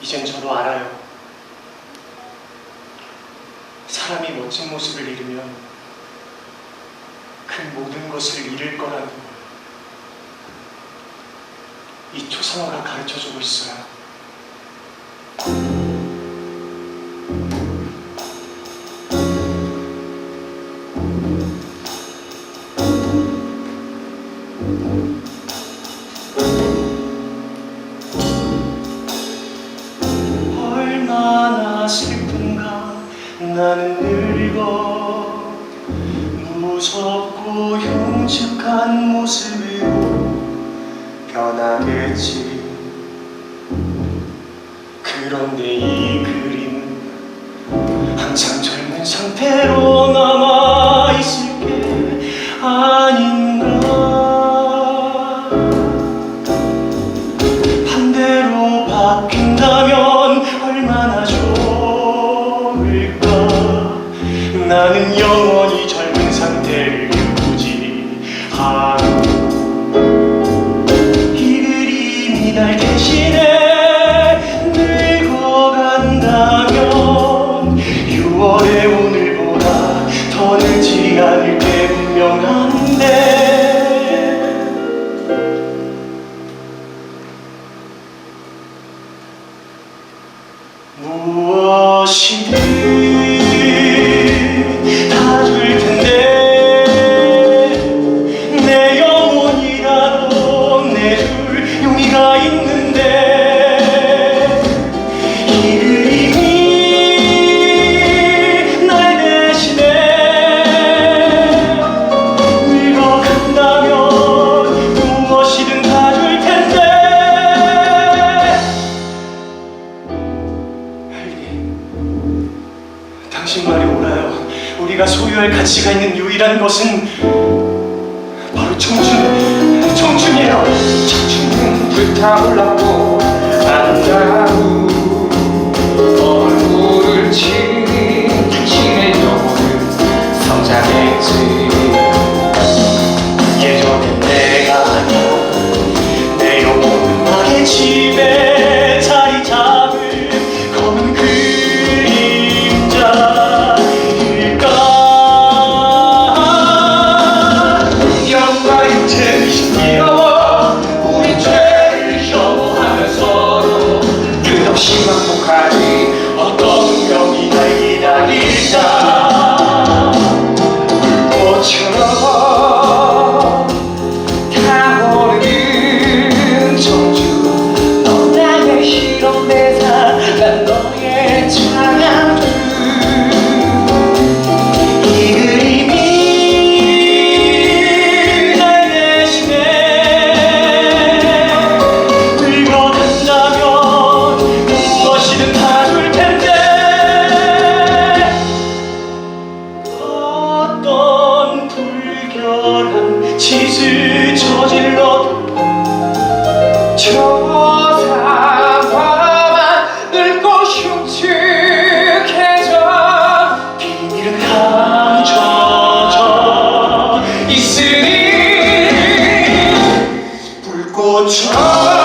이젠 저도 알아요. 사람이 멋진 모습을 잃으면 그 모든 것을 잃을 거라는 걸. 이 초상화가 가르쳐주고 있어요. 나는 늙어. 무섭고 흉측한 모습으로 변하겠지. 그런데 이 그림은 항상 젊은 상태로 남아 나는 영원히 젊은 상태를 유지하고 이 그림이 날 대신에 늙어간다면 6월의 오늘보다 더 늦지 않을 게 분명한데. 무엇이든 내줄 용의가 있는데 이 그림이 날 대신에 늙어간다면 무엇이든 다 줄 텐데 당신 말이 옳아요. 우리가 소유할 가치가 있는 유일한 것은 바로 청춘, 타올랐고 안다우 얼굴을 당신의 영혼은 성장했지 예전엔 내가 아니야. 내 영혼은 집 짓을 저질러도 저 사과만 늙고 흉측해져 비밀은 가져져 있으니 불꽃처럼